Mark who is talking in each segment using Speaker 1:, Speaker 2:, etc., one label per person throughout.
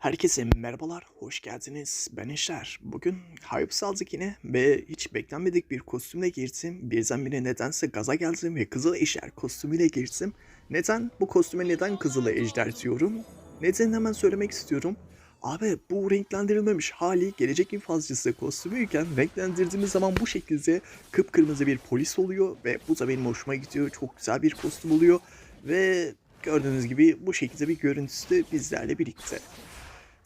Speaker 1: Herkese merhabalar, hoş geldiniz. Ben Eşler. Bugün Hype aldık yine ve hiç beklenmedik bir kostümle girdim. Birdenbire nedense gaza geldim ve Kızıl Ejder kostümüyle girdim. Neden? Bu kostüme neden Kızıl Ejder diyorum? Neden hemen söylemek istiyorum. Abi bu renklendirilmemiş hali gelecek infazcısı kostümüyken renklendirdiğimiz zaman bu şekilde kıpkırmızı bir polis oluyor ve bu da benim hoşuma gidiyor. Çok güzel bir kostüm oluyor ve gördüğünüz gibi bu şekilde bir görüntüsü de bizlerle birlikte.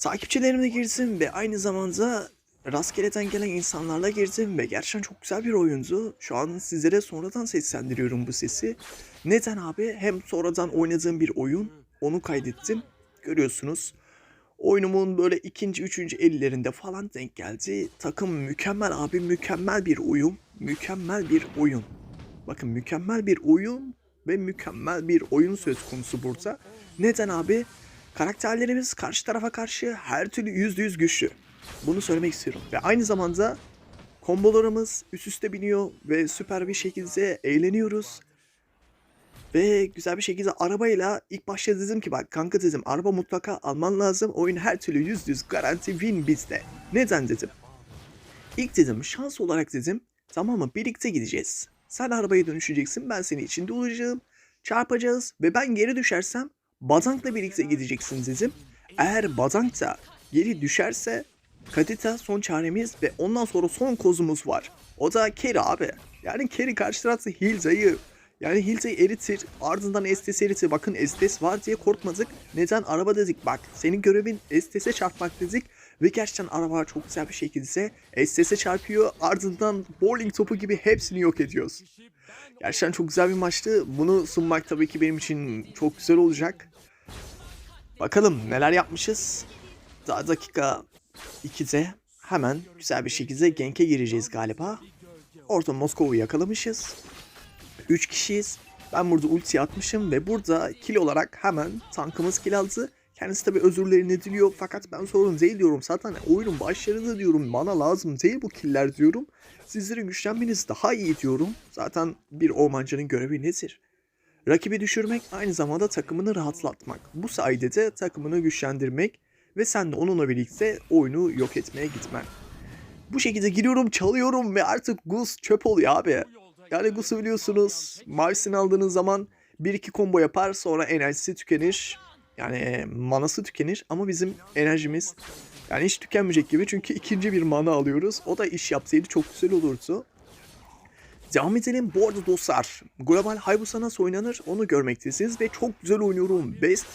Speaker 1: Takipçilerimle girdim ve aynı zamanda rastgeleden gelen insanlarla girdim ve gerçekten çok güzel bir oyundu. Şu an sizlere sonradan seslendiriyorum bu sesi. Neden abi? Hem sonradan oynadığım bir oyun, onu kaydettim. Görüyorsunuz. Oyunumun böyle ikinci, üçüncü ellerinde falan denk geldi. Takım mükemmel abi, mükemmel bir uyum, mükemmel bir oyun. Bakın mükemmel bir oyun ve mükemmel bir oyun söz konusu burada. Neden abi? Karakterlerimiz karşı tarafa karşı her türlü yüzde yüz güçlü. Bunu söylemek istiyorum. Ve aynı zamanda kombolarımız üst üste biniyor ve süper bir şekilde eğleniyoruz. Ve güzel bir şekilde arabayla ilk başta dedim ki bak kanka dedim araba mutlaka alman lazım. Oyun her türlü yüzde yüz garanti win bizde. Neden dedim. İlk dedim şans olarak dedim tamam mı birlikte gideceğiz. Sen arabaya dönüşeceksin ben senin içinde olacağım. Çarpacağız ve ben geri düşersem Bazank'la birlikte gideceksin dedim. Eğer Bazank da geri düşerse Kadita son çaremiz ve ondan sonra son kozumuz var. O da Kerry abi. Yani Kerry karşı tarafta Hilza'yı yani Hilza'yı eritir ardından Estes eritir. Bakın Estes var diye korkmadık. Neden? Araba dedik bak senin görevin Estes'e çarpmak dedik. Ve gerçekten araba çok güzel bir şekilde Estes'e çarpıyor. Ardından bowling topu gibi hepsini yok ediyoruz. Gerçekten çok güzel bir maçtı. Bunu sunmak tabii ki benim için çok güzel olacak. Bakalım neler yapmışız. Daha dakika 2'de hemen güzel bir şekilde Genk'e gireceğiz galiba. Orta Moskova'yı yakalamışız. 3 kişiyiz. Ben burada ulti atmışım ve burada kill olarak hemen tankımız kill aldı. Kendisi tabi özürlerini diliyor fakat ben sorun değil diyorum. Zaten oyunun başlarında diyorum bana lazım değil bu killer diyorum. Sizlerin güçlenmeniz daha iyi diyorum. Zaten bir ormancının görevi nedir? Rakibi düşürmek aynı zamanda takımını rahatlatmak. Bu sayede de takımını güçlendirmek ve sen de onunla birlikte oyunu yok etmeye gitmen. Bu şekilde giriyorum, çalıyorum ve artık Gus çöp oluyor abi. Yani Gus'u biliyorsunuz mavisini aldığınız zaman 1-2 combo yapar sonra enerjisi tükenir. Yani manası tükenir ama bizim enerjimiz yani hiç tükenmeyecek gibi çünkü ikinci bir mana alıyoruz. O da iş yapsaydı çok güzel olurdu. Devam edelim. Bu arada dostlar, Global Hayabusa nasıl oynanır onu görmektesiniz ve çok güzel oynuyorum. Best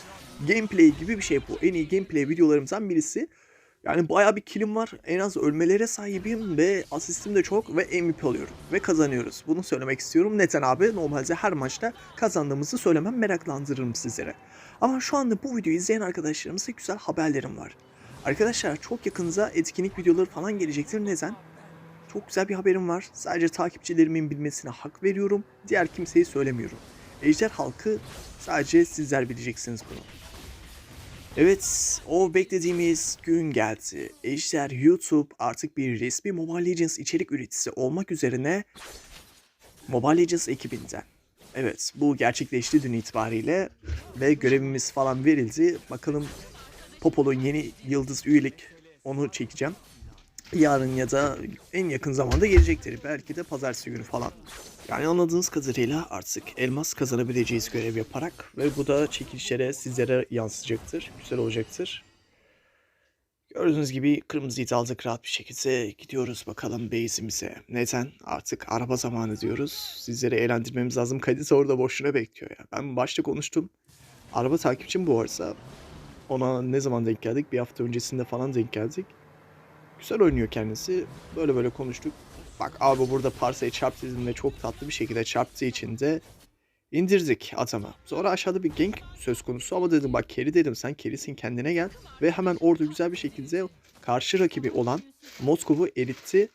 Speaker 1: gameplay gibi bir şey bu. En iyi gameplay videolarımızdan birisi. Yani bayağı bir kilim var. En az ölmelere sahibim ve asistim de çok ve MVP alıyorum. Ve kazanıyoruz. Bunu söylemek istiyorum. Neden abi? Normalde her maçta kazandığımızı söylemem meraklandırırım sizlere. Ama şu anda bu videoyu izleyen arkadaşlarımıza güzel haberlerim var. Arkadaşlar çok yakında etkinlik videoları falan gelecektir. Neden? Çok güzel bir haberim var. Sadece takipçilerimin bilmesine hak veriyorum. Diğer kimseyi söylemiyorum. Ejder halkı sadece sizler bileceksiniz bunu. Evet, o beklediğimiz gün geldi. Ejder YouTube artık bir resmi Mobile Legends içerik üreticisi olmak üzerine Mobile Legends ekibinden. Evet, bu gerçekleşti dün itibariyle ve görevimiz falan verildi. Bakalım Popol'un yeni yıldız üyelik onu çekeceğim. Yarın ya da en yakın zamanda gelecektir. Belki de pazartesi günü falan. Yani anladığınız kadarıyla artık elmas kazanabileceğiz görev yaparak ve bu da çekilişlere sizlere yansıyacaktır. Güzel olacaktır. Gördüğünüz gibi kırmızı it aldık rahat bir şekilde gidiyoruz bakalım base'imize. Neden? Artık araba zamanı diyoruz. Sizleri eğlendirmemiz lazım. Kadis orada boşuna bekliyor ya. Ben başta konuştum. Araba takipçim bu arada. Ona ne zaman denk geldik? Bir hafta öncesinde falan denk geldik. Güzel oynuyor kendisi. Böyle böyle konuştuk. Bak abi burada parsayı çarptı dedim ve çok tatlı bir şekilde çarptığı için de indirdik adamı. Sonra aşağıda bir gank söz konusu ama dedim bak Kerry dedim sen Kerry'sin kendine gel. Ve hemen orada güzel bir şekilde karşı rakibi olan Moskov'u eritti.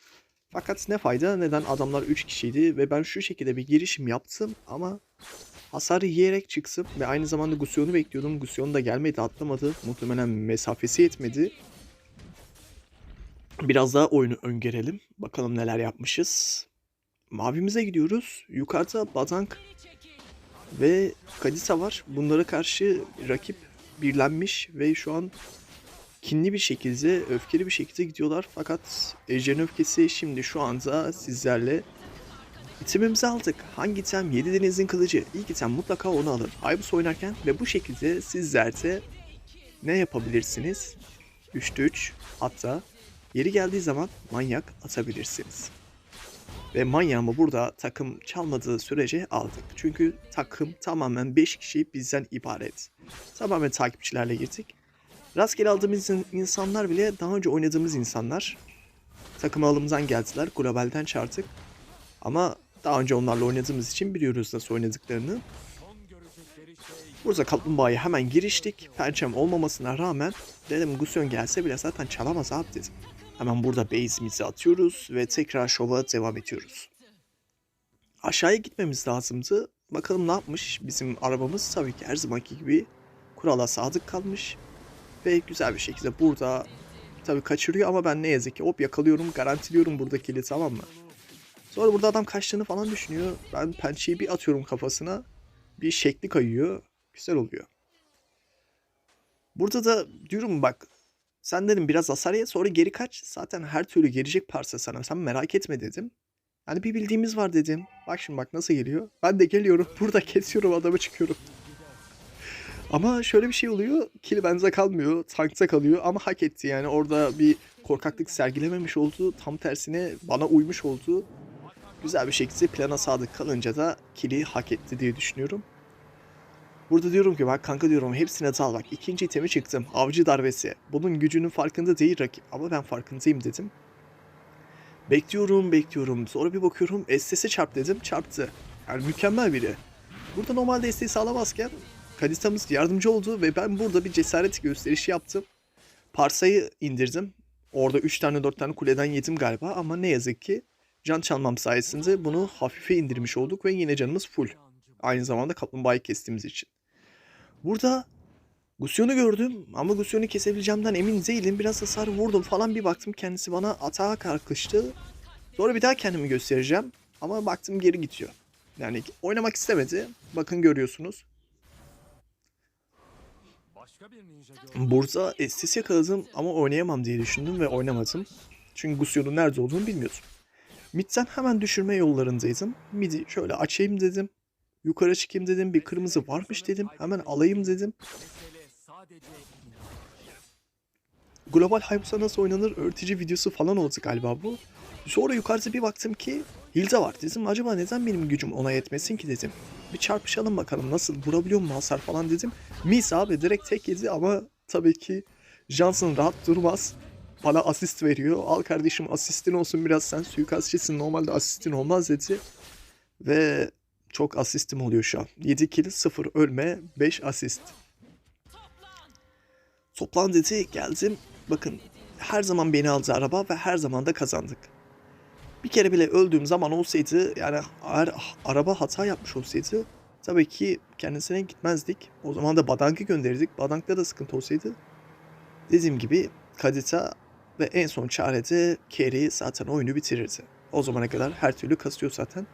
Speaker 1: Fakat ne fayda neden adamlar 3 kişiydi ve ben şu şekilde bir girişim yaptım ama hasarı yiyerek çıksın ve aynı zamanda Gusion'u bekliyordum. Gusion da gelmedi atlamadı. Muhtemelen mesafesi yetmedi. Biraz daha oyunu öngörelim. Bakalım neler yapmışız. Mavimize gidiyoruz. Yukarıda Bazank ve Kadisa var. Bunlara karşı rakip birlenmiş ve şu an kinli bir şekilde, öfkeli bir şekilde gidiyorlar. Fakat Ejder'in öfkesi şimdi şu anda sizlerle itemimizi aldık. Hangi item? Yedi Deniz'in kılıcı. İlk item mutlaka onu alın. Aybus oynarken ve bu şekilde sizler de ne yapabilirsiniz? 3'te 3 hatta yeri geldiği zaman manyak atabilirsiniz. Ve manyağımı burada takım çalmadığı sürece aldık. Çünkü takım tamamen 5 kişi bizden ibaret. Tamamen takipçilerle girdik. Rastgele aldığımız in- insanlar bile daha önce oynadığımız insanlar. Takım alımdan geldiler. Globalden çağırdık. Ama daha önce onlarla oynadığımız için biliyoruz nasıl oynadıklarını. Burada kaplumbağaya hemen giriştik. Pençem olmamasına rağmen dedim Gusyon gelse bile zaten çalamaz abi dedim. Hemen burada base'imizi atıyoruz ve tekrar şova devam ediyoruz. Aşağıya gitmemiz lazımdı. Bakalım ne yapmış bizim arabamız tabii ki her zamanki gibi kurala sadık kalmış. Ve güzel bir şekilde burada tabii kaçırıyor ama ben ne yazık ki hop yakalıyorum garantiliyorum buradakili tamam mı? Sonra burada adam kaçtığını falan düşünüyor. Ben pençeyi bir atıyorum kafasına. Bir şekli kayıyor. Güzel oluyor. Burada da diyorum bak sen dedim biraz hasar ye sonra geri kaç. Zaten her türlü gelecek parça sana. Sen merak etme dedim. Yani bir bildiğimiz var dedim. Bak şimdi bak nasıl geliyor. Ben de geliyorum. Burada kesiyorum adamı çıkıyorum. Ama şöyle bir şey oluyor. Kill benze kalmıyor. Tankta kalıyor ama hak etti yani. Orada bir korkaklık sergilememiş oldu. Tam tersine bana uymuş oldu. Güzel bir şekilde plana sadık kalınca da kill'i hak etti diye düşünüyorum. Burada diyorum ki bak kanka diyorum hepsine dal bak. ikinci itemi çıktım. Avcı darbesi. Bunun gücünün farkında değil rakip. Ama ben farkındayım dedim. Bekliyorum bekliyorum. Sonra bir bakıyorum SS'e çarp dedim. Çarptı. Yani mükemmel biri. Burada normalde SS'i alamazken Kalistamız yardımcı oldu ve ben burada bir cesaret gösterişi yaptım. Parsa'yı indirdim. Orada 3 tane 4 tane kuleden yedim galiba ama ne yazık ki can çalmam sayesinde bunu hafife indirmiş olduk ve yine canımız full. Aynı zamanda kaplumbağayı kestiğimiz için. Burada Gusion'u gördüm ama Gusion'u kesebileceğimden emin değilim. Biraz hasar vurdum falan bir baktım kendisi bana atağa kalkıştı. Sonra bir daha kendimi göstereceğim ama baktım geri gidiyor. Yani oynamak istemedi. Bakın görüyorsunuz. Burada estes yakaladım ama oynayamam diye düşündüm ve oynamadım. Çünkü Gusion'un nerede olduğunu bilmiyordum. Mid'den hemen düşürme yollarındaydım. Mid'i şöyle açayım dedim. Yukarı çıkayım dedim. Bir kırmızı varmış dedim. Hemen alayım dedim. Global Hype'sa nasıl oynanır öğretici videosu falan oldu galiba bu. Sonra yukarıda bir baktım ki Hilda var. Dedim acaba neden benim gücüm ona yetmesin ki dedim. Bir çarpışalım bakalım nasıl vurabiliyor mu hasar falan dedim. Mis abi direkt tek yedi ama tabii ki Johnson rahat durmaz. Bana asist veriyor. Al kardeşim asistin olsun biraz sen suikastçisin normalde asistin olmaz dedi. Ve çok asistim oluyor şu an. 7 kill 0 ölme 5 asist. Toplan dedi geldim. Bakın her zaman beni aldı araba ve her zaman da kazandık. Bir kere bile öldüğüm zaman olsaydı yani eğer araba hata yapmış olsaydı tabii ki kendisine gitmezdik. O zaman da Badank'ı gönderirdik. Badank'ta da sıkıntı olsaydı dediğim gibi Kadita ve en son çarede Kerry zaten oyunu bitirirdi. O zamana kadar her türlü kasıyor zaten.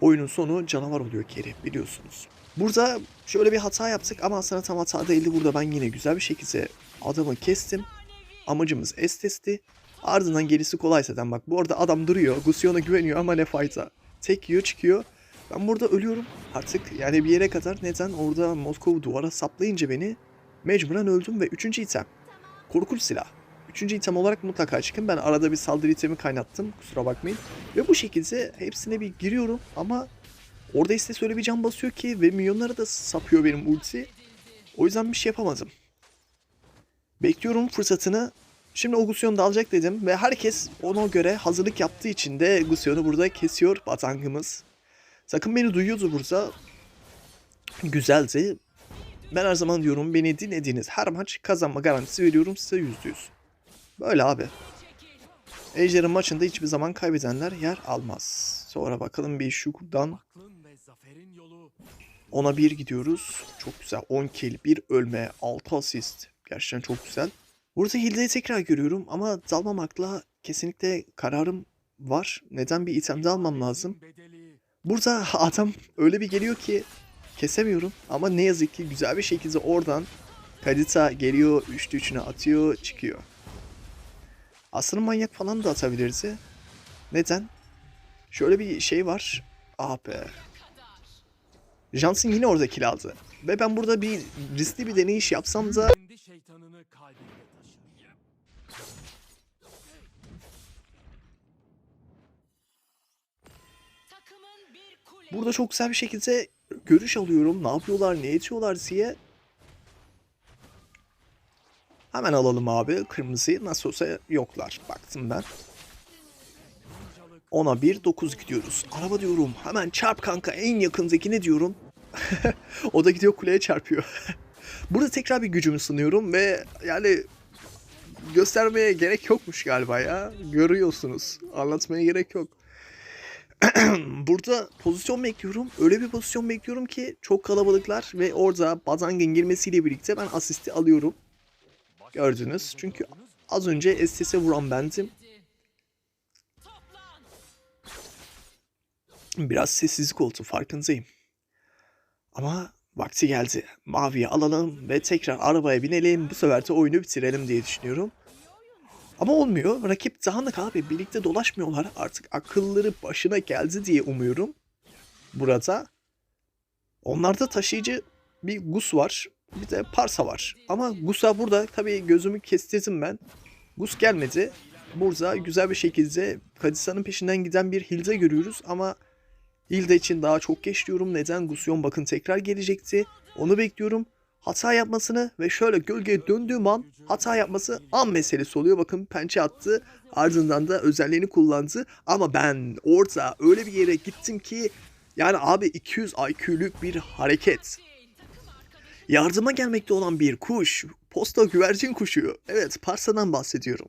Speaker 1: Oyunun sonu canavar oluyor Kerry biliyorsunuz. Burada şöyle bir hata yaptık ama aslında tam hata değildi. Burada ben yine güzel bir şekilde adamı kestim. Amacımız Estes'ti. Ardından gerisi kolay zaten bak. Bu arada adam duruyor. Gusion'a güveniyor ama ne fayda. Tek yiyor çıkıyor. Ben burada ölüyorum artık. Yani bir yere kadar neden orada Moskova duvara saplayınca beni mecburen öldüm ve üçüncü item. Korkunç silah. Üçüncü item olarak mutlaka çıkın. Ben arada bir saldırı itemi kaynattım. Kusura bakmayın. Ve bu şekilde hepsine bir giriyorum ama orada işte öyle bir can basıyor ki ve milyonlara da sapıyor benim ulti. O yüzden bir şey yapamadım. Bekliyorum fırsatını. Şimdi o Gusion'u da alacak dedim ve herkes ona göre hazırlık yaptığı için de Gusion'u burada kesiyor batangımız. Sakın beni duyuyordu burada. Güzeldi. Ben her zaman diyorum beni dinlediğiniz her maç kazanma garantisi veriyorum size yüzde yüz. Böyle abi. Ejder'in maçında hiçbir zaman kaybedenler yer almaz. Sonra bakalım bir şuradan ona bir gidiyoruz. Çok güzel. 10 kill, 1 ölme, 6 asist. Gerçekten çok güzel. Burada Hilda'yı tekrar görüyorum ama dalmamakla kesinlikle kararım var. Neden bir item de almam lazım? Burada adam öyle bir geliyor ki kesemiyorum ama ne yazık ki güzel bir şekilde oradan Kadita geliyor, üçlü üçüne atıyor, çıkıyor. Aslında manyak falan da atabilirdi. Neden? Şöyle bir şey var. Ah be. Johnson yine orada kill aldı. Ve ben burada bir riskli bir deneyiş yapsam da burada çok güzel bir şekilde görüş alıyorum. Ne yapıyorlar, ne ediyorlar diye. Hemen alalım abi. Kırmızıyı nasıl olsa yoklar. Baktım ben. Ona 1 9 gidiyoruz. Araba diyorum. Hemen çarp kanka en yakındakine diyorum. o da gidiyor kuleye çarpıyor. Burada tekrar bir gücümü sınıyorum ve yani göstermeye gerek yokmuş galiba ya. Görüyorsunuz. Anlatmaya gerek yok. Burada pozisyon bekliyorum. Öyle bir pozisyon bekliyorum ki çok kalabalıklar ve orada Bazang'ın girmesiyle birlikte ben asisti alıyorum. Gördünüz. Çünkü az önce STS'e vuran bendim. Biraz sessizlik oldu farkındayım. Ama vakti geldi. Maviyi alalım ve tekrar arabaya binelim. Bu sefer de oyunu bitirelim diye düşünüyorum. Ama olmuyor. Rakip dağınık abi. Birlikte dolaşmıyorlar. Artık akılları başına geldi diye umuyorum. Burada. Onlarda taşıyıcı bir Gus var. Bir de Parsa var. Ama Gus'a burada tabii gözümü kestirdim ben. Gus gelmedi. Burada güzel bir şekilde Kadisa'nın peşinden giden bir Hilde görüyoruz ama Hilde için daha çok geç diyorum. Neden? Gusyon bakın tekrar gelecekti. Onu bekliyorum. Hata yapmasını ve şöyle gölgeye döndüğüm an hata yapması an meselesi oluyor. Bakın pençe attı. Ardından da özelliğini kullandı. Ama ben orada öyle bir yere gittim ki yani abi 200 IQ'lük bir hareket. Yardıma gelmekte olan bir kuş. Posta güvercin kuşu. Evet Parsa'dan bahsediyorum.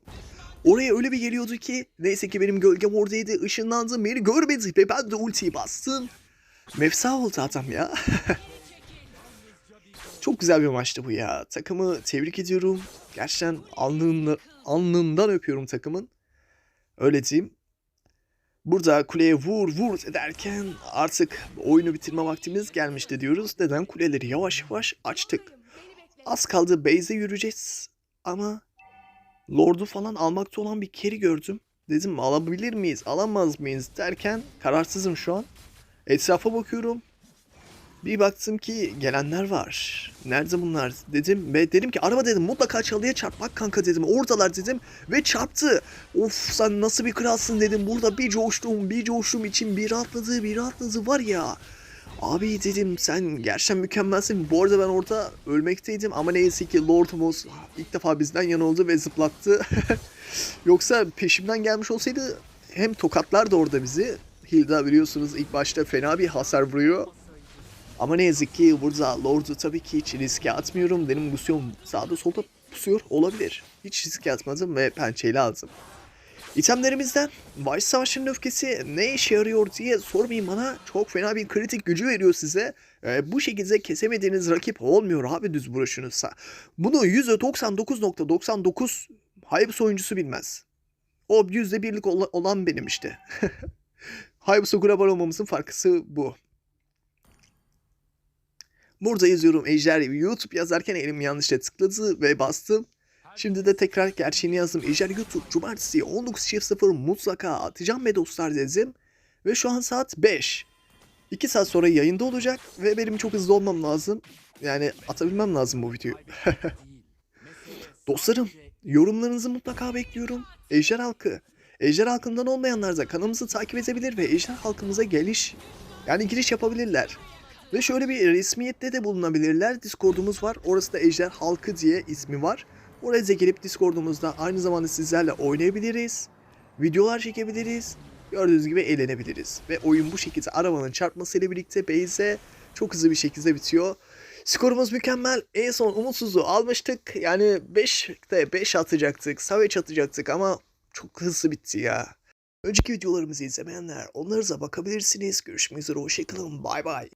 Speaker 1: Oraya öyle bir geliyordu ki neyse ki benim gölgem oradaydı. ışınlandı beni görmedi ve ben de ultiyi bastım. Mefsa oldu adam ya. Çok güzel bir maçtı bu ya. Takımı tebrik ediyorum. Gerçekten alnından, alnından öpüyorum takımın. Öyle diyeyim. Burada kuleye vur vur ederken artık oyunu bitirme vaktimiz gelmişti diyoruz. Neden? Kuleleri yavaş yavaş açtık. Az kaldı base'e yürüyeceğiz. Ama Lord'u falan almakta olan bir keri gördüm. Dedim alabilir miyiz, alamaz mıyız derken kararsızım şu an. Etrafa bakıyorum. Bir baktım ki gelenler var. Nerede bunlar dedim ve dedim ki araba dedim mutlaka çalıya çarp bak kanka dedim oradalar dedim ve çarptı. Of sen nasıl bir kralsın dedim burada bir coştum bir coştum için bir atladı bir atladı var ya. Abi dedim sen gerçekten mükemmelsin. Bu arada ben orada ölmekteydim ama neyse ki Lord'umuz ilk defa bizden yana oldu ve zıplattı. Yoksa peşimden gelmiş olsaydı hem tokatlar da orada bizi. Hilda biliyorsunuz ilk başta fena bir hasar vuruyor. Ama ne yazık ki burada Lord'u tabii ki hiç riske atmıyorum. Benim Lucian sağda solda pusuyor olabilir. Hiç riske atmadım ve pençeyle aldım. İtemlerimizden Vice Savaşı'nın öfkesi ne işe yarıyor diye sormayın bana. Çok fena bir kritik gücü veriyor size. Ee, bu şekilde kesemediğiniz rakip olmuyor abi düz vuruşunuzsa. Bunu %99.99 Haybus oyuncusu bilmez. O %1'lik ola- olan benim işte. Haybus'a global olmamızın farkısı bu. Burada yazıyorum Ejder YouTube yazarken elim yanlışla tıkladı ve bastım. Şimdi de tekrar gerçeğini yazdım. Ejder YouTube Cumartesi 19.00 mutlaka atacağım be dostlar dedim. Ve şu an saat 5. 2 saat sonra yayında olacak ve benim çok hızlı olmam lazım. Yani atabilmem lazım bu videoyu. Dostlarım yorumlarınızı mutlaka bekliyorum. Ejder halkı. Ejder halkından olmayanlar da kanalımızı takip edebilir ve Ejder halkımıza geliş yani giriş yapabilirler. Ve şöyle bir resmiyette de bulunabilirler. Discord'umuz var. Orası da Ejder Halkı diye ismi var. Oraya da gelip Discord'umuzda aynı zamanda sizlerle oynayabiliriz. Videolar çekebiliriz. Gördüğünüz gibi eğlenebiliriz. Ve oyun bu şekilde arabanın çarpmasıyla birlikte base'e çok hızlı bir şekilde bitiyor. Skorumuz mükemmel. En son umutsuzluğu almıştık. Yani 5'te 5 atacaktık. Savage atacaktık ama çok hızlı bitti ya. Önceki videolarımızı izlemeyenler onlara da bakabilirsiniz. Görüşmek üzere. Hoşçakalın. Bay bay.